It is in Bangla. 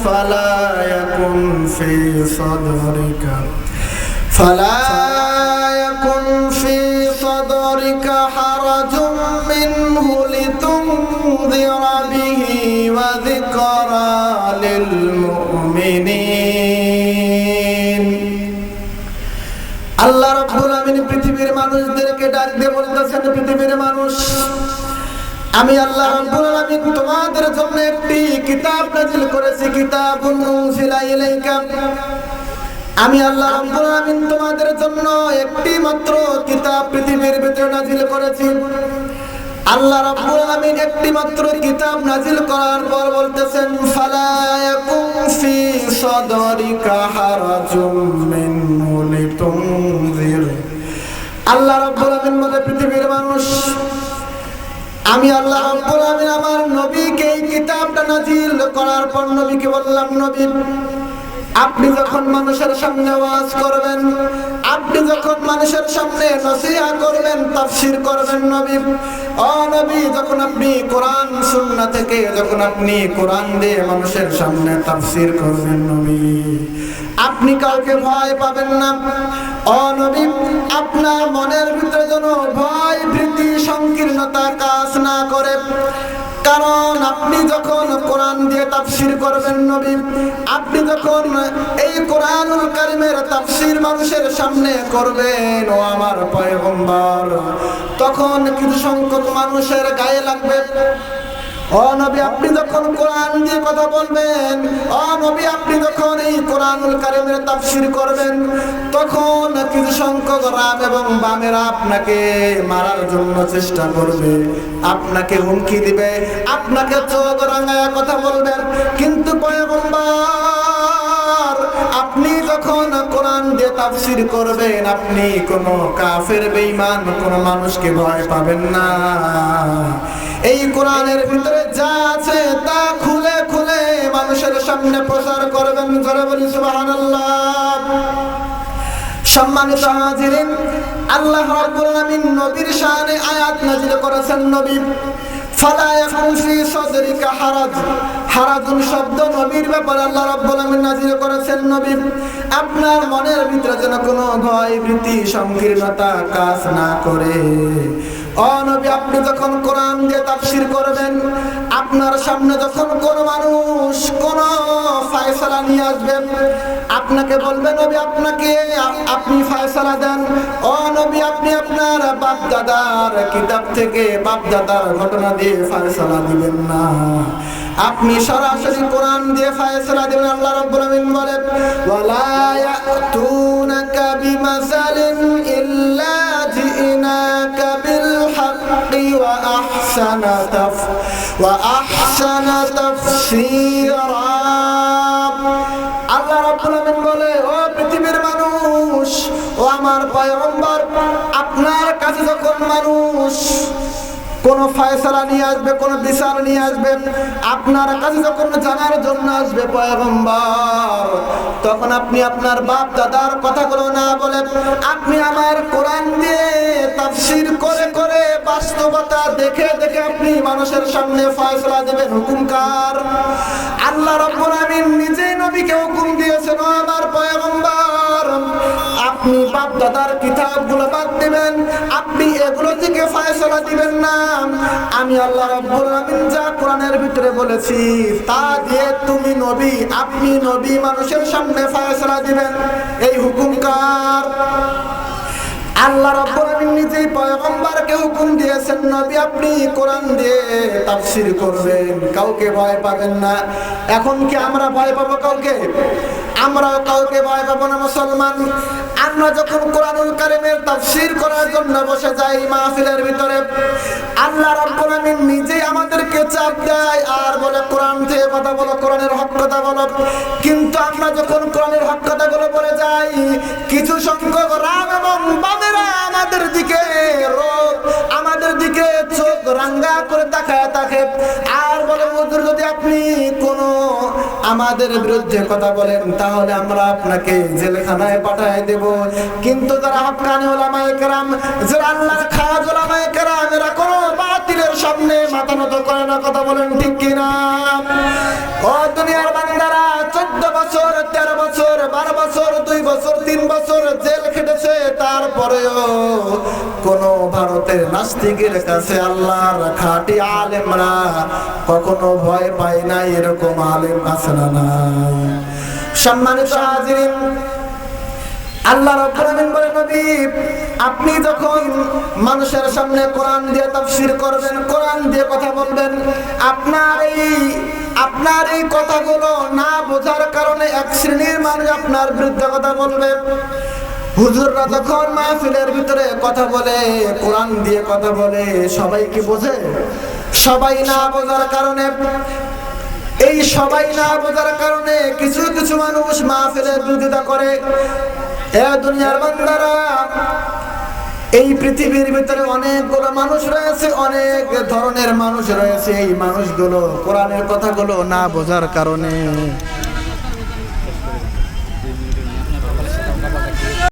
فلا يكن في صدرك فلا يكن في صدرك حرج منه لتنذر به وذكرى للمؤمنين আল্লাহ রাব্বুল আমিন পৃথিবীর মানুষদেরকে ডাক দিয়ে বলতেছেন পৃথিবীর মানুষ আমি আল্লাহ রাব্বুল আলামিন তোমাদের জন্য একটি কিতাব নাযিল করেছি, কিতাবুন উনজিলা ইলাইকা। আমি আল্লাহ রাব্বুল আলামিন তোমাদের জন্য একটি মাত্র কিতাব পৃথিবীর ভিতরে নাযিল করেছি। আল্লাহ রাব্বুল আলামিন একটি মাত্র কিতাব নাযিল করার পর বলতেছেন, ফালা ইয়াকুম ফি সাদরিকা হারাজুম আল্লাহ রাব্বুল আলামিন বলে, পৃথিবীর মানুষ আমি আল্লাহ আলামিন আমার নবীকে এই কিতাবটা নাযিল করার পর নবীকে বললাম, নবী, আপনি যখন মানুষের সামনে ওয়াজ করবেন, আপনি যখন মানুষের সামনে নসিহা করবেন, তাফসীর করবেন, নবী। ও নবী, যখন আপনি কোরআন, সুন্নাহ থেকে যখন আপনি কোরআন দিয়ে মানুষের সামনে তাফসীর করবেন, নবী আপনি কাউকে ভয় পাবেন না। ও নবী, আপনার মনের ভিতরে যেন ভয়, ভীতি সংকীর্ণতা কাজ না করে। কারণ আপনি যখন কোরআন দিয়ে তাফসীর করবেন নবী, আপনি যখন এই কোরআনুল কারিমের তাফসীর মানুষের সামনে করবেন, ও আমার পয়গম্বর, তখন কিছু সংখ্যক মানুষের গায়ে লাগবে। আপনি যখন দিয়ে কথা বলবেন আপনি যখন এই করবেন, তখন কিছু এবং বামেরা আপনাকে মারার জন্য চেষ্টা করবে, আপনাকে হুমকি দিবে, আপনাকে চোখ রাঙায় কথা বলবেন কিন্তু পয়গম্বর আপনি যখন কোরআন দিয়ে তাফসীর করবেন, আপনি কোন কাফের, বেঈমান, কোন মানুষকে ভয় পাবেন না। এই কোরআনের ভিতরে যা আছে তা খুলে খুলে মানুষের সামনে প্রচার করবেন ধরে বলি সুবহানাল্লাহ। সম্মানিত হাজিরিন, আল্লাহ রাব্বুল আলামিন নবীর শানে আয়াত নাযিল করেছেন নবী। ফালা ইয়াকুন ফি সাদরিকা হারাজ। শব্দ নবীর ব্যাপারে আল্লাহ রাব্বুল আপনার মনের ভিতরে যেন কোনো ভয় ভীতি সংকীর্ণতা কাজ না করে। ও আপনি যখন কোরআন দিয়ে তাফসীর করবেন, আপনার সামনে যখন কোন মানুষ কোন ফয়সালা নিয়ে আসবে, আপনাকে বলবে, নবী, আপনাকে আপনি ফয়সালা দেন। ও নবী, আপনি আপনার বাপ দাদার কিতাব থেকে বাপ দাদার ঘটনা দিয়ে ফয়সালা দিবেন না। আপনি সরাসরি কোরআন দিয়ে ফয়সালা দিবেন, আল্লাহ রাব্বুল আমিন বলে ওয়ালা ইয়াতুনাকা বিমাসালিন তাফ ওয়া আহসানা তাফসীরা আল্লাহ রাব্বুল আমিন বলে, ও পৃথিবীর মানুষ, ও আমার পয়গম্বর, আপনার কাছে যখন মানুষ কোন ফয়সালা নিয়ে আসবে, কোন বিচার নিয়ে আসবে, আপনার কাছে যখন জানার জন্য আসবে পয়গম্বর, তখন আপনি আপনার বাপ দাদার কথাগুলো না বলে আপনি আমার কোরআন দিয়ে তাফসীর করে করে বাস্তবতা দেখে দেখে আপনি মানুষের সামনে ফয়সলা দেবেন। হুকুমকার আল্লাহ রাব্বুল আমিন নিজেই নবীকে হুকুম দিয়েছেন আমার পয়গম্বর, আপনি বাপ দাদার কিতাবগুলো বাদ দিবেন, আপনি এগুলো থেকে ফয়সলা দিবেন না। আমি আল্লাহ রাব্বুল আমিন যা কোরআনের ভিতরে বলেছি, তা দিয়ে তুমি নবী, আপনি নবী মানুষের সামনে ফয়সলা দিবেন। এই হুকুমকার আল্লাহ রাব্বুল আমিন নিজেই পয়গম্বরকে হুকুম দিয়েছেন, নবী আপনি কোরআন দিয়ে তাফসীর করবেন, কাউকে ভয় পাবেন না। এখন কি আমরা ভয় পাবো কাউকে? আমরা কাউকে ভয় পাবো না, মুসলমান। আমরা যখন কোরআনুল কারিমের তাফসীর করার জন্য বসে যাই মাহফিলের ভিতরে, আল্লাহ রাব্বুল আমিন নিজেই আমাদেরকে চাপ দেয়, আর বলে, কোরআন থেকে কথা বলো, কোরআনের হক কথা বলো। কিন্তু আমরা যখন কোরআনের হক কথাগুলো বলে যাই, কিছু সংখ্যক রাম এবং বামেরা আমাদের দিকে রোগ আমাদের দিকে চোখ রাঙ্গা করে তাকায় তাকে। আর বলে, হুজুর, যদি আপনি কোনো আমাদের বিরুদ্ধে কথা বলেন, তাহলে আমরা আপনাকে জেলখানায় পাঠায় দেব। কিন্তু যারা হকানি ওলামায়ে কেরাম, যারা আল্লাহর খাজ ওলামায়ে কেরাম, এরা কোনো বাতিলের সামনে মাথা নত করে না কথা বলেন ঠিক কিনা? ও দুনিয়ার বান্দারা বারো বছর, দুই বছর, তিন বছর জেল খেটেছে। তারপরেও কোন ভারতের নাস্তিকের কাছে আল্লাহর খাটি আলেমরা কখনো ভয় পায় না, এরকম আলেম আছে না সম্মানিত আল্লাহ নবী, আপনি যখন মানুষের সামনে কোরআন দিয়ে তাফসীর করবেন, কোরআন দিয়ে কথা বলবেন, আপনার এই আপনার এই কথাগুলো না বোঝার কারণে এক শ্রেণির মানুষ আপনার বিরুদ্ধে কথা বলবে। হুজুররা যখন মাহফিলের ভিতরে কথা বলে, কোরআন দিয়ে কথা বলে, সবাই কি বোঝে? সবাই না বোঝার কারণে। এই সবাই না বোঝার কারণে কিছু কিছু মানুষ মাহফিলের বিরোধিতা করে। এ দুনিয়ার বান্দারা, এই পৃথিবীর ভিতরে অনেকগুলো মানুষ রয়েছে, অনেক ধরনের মানুষ রয়েছে। এই মানুষগুলো কোরআনের কথাগুলো না বোঝার কারণে।